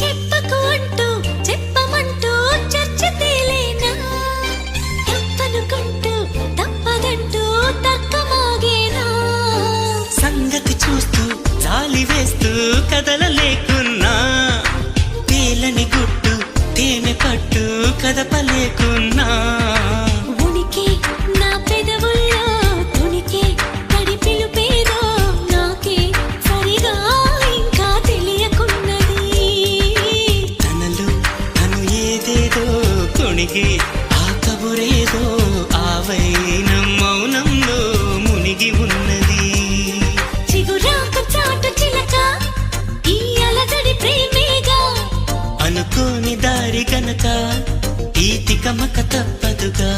చెప్పకు అంటూ చెప్పమంటూ చర్చ తేలేనా? తప్పనుకుంటూ తప్పదంటూ తర్కమాగేనా? సంగతి చూస్తూ జాలి వేస్తూ కదలలేకున్నా తేలని గుట్టు తేనె పట్టు కదపలేకున్నా? కొణిగి ఆ కబురేదో ఆ వైనం మౌనంలో మునిగి ఉన్నది. చిగురాకు చాటు చిలక ఈ అలజడి ప్రేమేగా. అనుకోని దారి గనక ఈ తికమక తప్పదుగా.